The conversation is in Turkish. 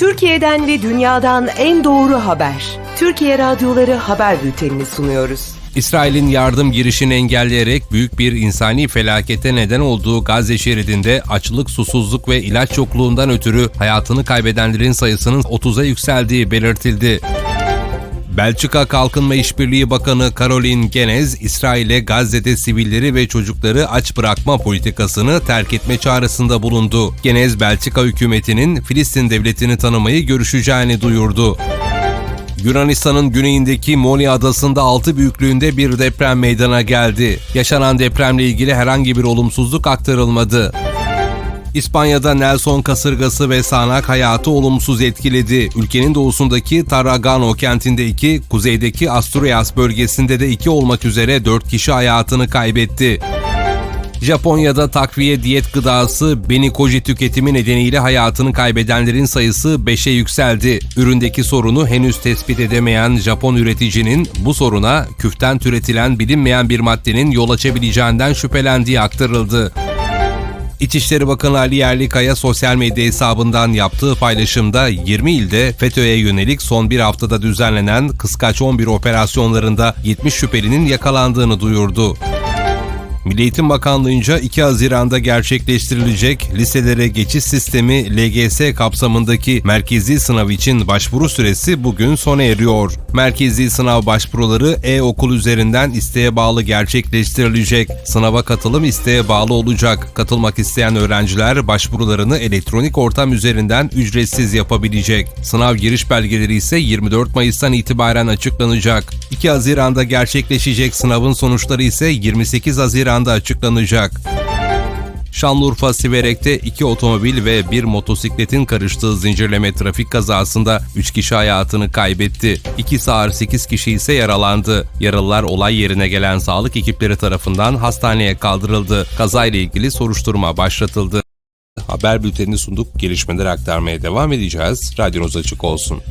Türkiye'den ve dünyadan en doğru haber. Türkiye Radyoları Haber Bülteni'ni sunuyoruz. İsrail'in yardım girişini engelleyerek büyük bir insani felakete neden olduğu Gazze şeridinde açlık, susuzluk ve ilaç yokluğundan ötürü hayatını kaybedenlerin sayısının 30'a yükseldiği belirtildi. Belçika Kalkınma İşbirliği Bakanı Caroline Genez, İsrail'e Gazze'de sivilleri ve çocukları aç bırakma politikasını terk etme çağrısında bulundu. Genez, Belçika hükümetinin Filistin devletini tanımayı görüşeceğini duyurdu. Yunanistan'ın güneyindeki Moli adasında 6 büyüklüğünde bir deprem meydana geldi. Yaşanan depremle ilgili herhangi bir olumsuzluk aktarılmadı. İspanya'da Nelson kasırgası ve sağanak hayatı olumsuz etkiledi. Ülkenin doğusundaki Tarragano kentinde iki, kuzeydeki Asturias bölgesinde de iki olmak üzere 4 kişi hayatını kaybetti. Japonya'da takviye diyet gıdası Benikoji tüketimi nedeniyle hayatını kaybedenlerin sayısı 5'e yükseldi. Üründeki sorunu henüz tespit edemeyen Japon üreticinin bu soruna küften türetilen bilinmeyen bir maddenin yol açabileceğinden şüphelendiği aktarıldı. İçişleri Bakanı Ali Yerlikaya sosyal medya hesabından yaptığı paylaşımda 20 ilde FETÖ'ye yönelik son bir haftada düzenlenen Kıskaç 11 operasyonlarında 70 şüphelinin yakalandığını duyurdu. Milli Eğitim Bakanlığı'nca 2 Haziran'da gerçekleştirilecek liselere geçiş sistemi LGS kapsamındaki merkezi sınav için başvuru süresi bugün sona eriyor. Merkezi sınav başvuruları e-okul üzerinden isteğe bağlı gerçekleştirilecek. Sınava katılım isteğe bağlı olacak. Katılmak isteyen öğrenciler başvurularını elektronik ortam üzerinden ücretsiz yapabilecek. Sınav giriş belgeleri ise 24 Mayıs'tan itibaren açıklanacak. 2 Haziran'da gerçekleşecek sınavın sonuçları ise 28 Haziran'da açıklanacak. Şanlıurfa Siverek'te iki otomobil ve bir motosikletin karıştığı zincirleme trafik kazasında 3 kişi hayatını kaybetti. 2 ağır 8 kişi ise yaralandı. Yaralılar olay yerine gelen sağlık ekipleri tarafından hastaneye kaldırıldı. Kazayla ilgili soruşturma başlatıldı. Haber bültenini sunduk. Gelişmeleri aktarmaya devam edeceğiz. Radyonuz açık olsun.